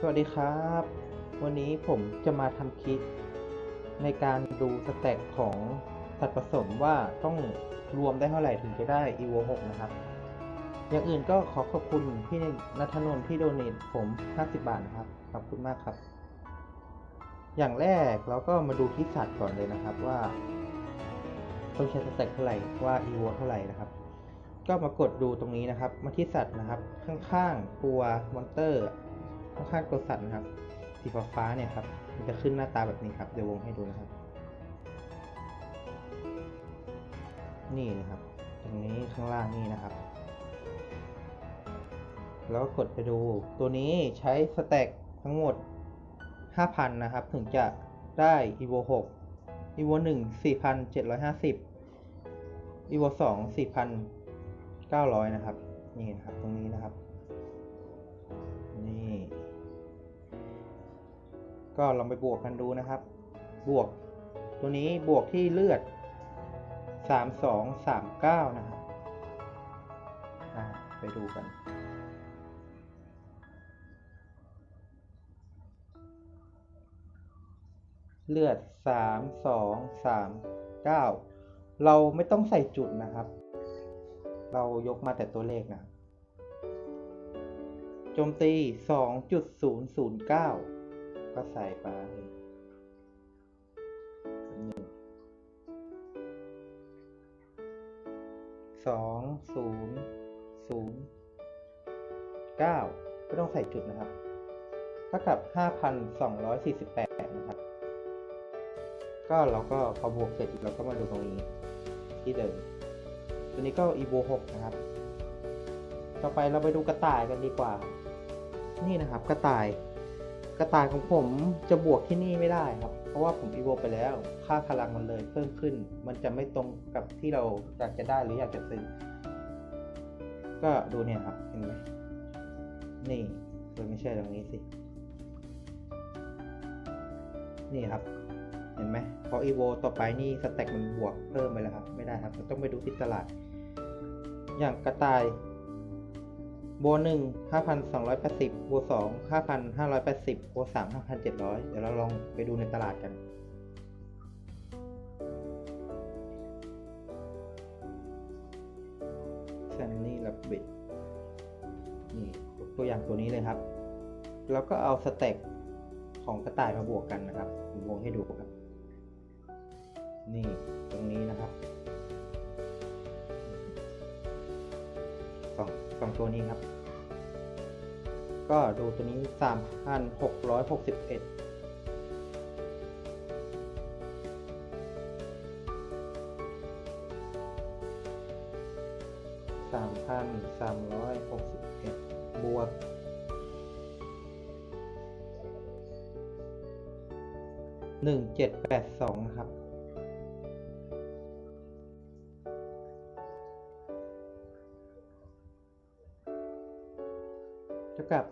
สวัสดีครับ วันนี้ผมจะมาทำคลิป ในการดูสแต็กของสัตว์ผสมว่าต้องรวมได้เท่าไหร่ถึงจะได้ EVO 6นะครับ อย่างอื่นก็ขอขอบคุณพี่นัทนนท์ที่โดเนทผม 50 บาทนะครับ ขอบคุณมากครับ อย่างแรกเราก็มาดูที่สัตว์ก่อนเลยนะครับว่าต้องใช้สแต็กเท่าไหร่ว่า EVO เท่าไหร่นะครับ ก็มากดดูตรงนี้นะครับ มาที่สัตว์นะครับ ข้างๆตัวมอนเตอร์ ข้างๆตัวสัตว์นะครับ สีฟ้าเนี่ยครับ มันจะขึ้นหน้าตาแบบนี้ครับ เดี๋ยววงให้ดูนะครับ นี่นะครับ ตรงนี้ข้างล่างนี่นะครับ แล้วก็กดไปดู ตัวนี้ใช้สแต็กทั้งหมด 5,000 นะครับ ถึงจะได้ evo 6 evo 1 4,750 evo 2 4,900 นะครับ นี่นะครับ ตรงนี้นะครับ ก็ลองไปบวกกันดูนะครับ บวกตัวนี้บวกที่เลือด 3239 นะครับไปดูกัน เลือด 3239 เราไม่ต้องใส่จุดนะครับ เรายกมาแต่ตัวเลขนะโจมตี 2.009 ก็ใส่ไปหนึ่งสองศูนย์ศูนย์เก้าไม่ต้องใส่จุดนะครับเท่ากับห้าพันสองร้อยสี่สิบแปดนะครับ ก็เราก็พอบวกเสร็จเราก็มาดูตรงนี้ที่เดิมตัวนี้ก็ evo 6นะครับ ต่อไปเราไปดูกระต่ายกันดีกว่า นี่นะครับกระต่าย กระต่ายของผมจะบวกที่นี่ไม่ได้ครับ เพราะว่าผม evo ไปแล้ว ค่าพลังมันเลยเพิ่มขึ้น มันจะไม่ตรงกับที่เราอยากจะได้หรืออยากจะซื้อ ก็ดูเนี่ยครับ เห็นไหมนี่เออไม่ใช่ตรงนี้สิ นี่ครับ เห็นไหมพอ evo ต่อไปนี่สแต็กมันบวกเพิ่มไปแล้วครับ ไม่ได้ครับต้องไปดูที่ตลาด อย่างกระต่าย โบหนึ่งห้าพันสองร้อยแปดสิบโบสองห้าพันห้าร้อยแปดสิบโบสามห้าพันเจ็ดร้อยเดี๋ยวเราลองไปดูในตลาดกัน แซนนี่ลับบิดนี่ตัวอย่างตัวนี้เลยครับ แล้วก็เอาสเต็กของกระต่ายมาบวกกันนะครับ ผมวงให้ดูครับ ตัวนี้ครับ ก็ดูตัวนี้สามพันหกร้อยหกสิบเอ็ดสามพันสามร้อยหกสิบเอ็ดบวกหนึ่งเจ็ดแปดสองนะครับ ท่ากับ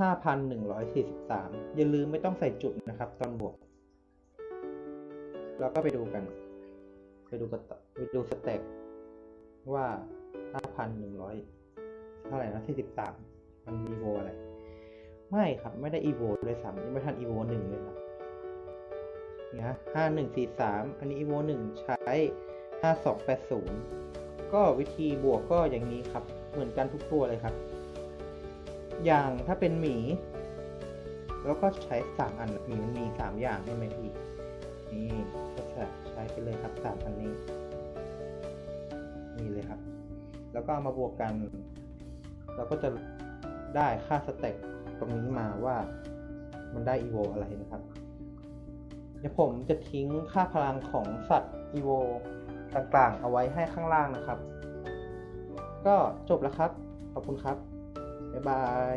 ห้าพันหนึ่งร้อยสี่สิบสามอย่าลืมไม่ต้องใส่จุดนะครับ ตอนบวก เราก็ไปดูกัน ไปดูกระตไปดูสเต็กว่าห้าพันหนึ่งร้อยเท่าไหร่นะสี่สิบสามมันอีโวอะไร ไม่ครับไม่ได้อีโวเลยซ้ำยังไม่ทันอีโวหนึ่งเลยครับนะห้าหนึ่งสี่สามอันนี้ evo หนึ่งใช้ห้าสองแปดศูนย์ก็วิธีบวกก็อย่างนี้ครับ เหมือนกันทุกตัวเลยครับ อย่างถ้าเป็นหมี แล้วก็ใช้สามอันหมีมันมีสามอย่างใช่ไหมพี่นี่ก็จะใช้ไปเลยครับสามอันนี้นี่เลยครับ แล้วก็ามาบวกกัน เราก็จะได้ค่าสเต็กตรงนี้มาว่ามันได้ evo อะไรนะครับเดี๋ยวผมจะทิ้งค่าพลังของสัตว์ EVO ต่างๆ เอาไว้ให้ข้างล่างนะครับ ก็จบแล้วครับ ขอบคุณครับ บ๊ายบาย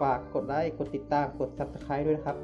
ฝากกดไลค์ กดติดตาม กด Subscribe ด้วยนะครับ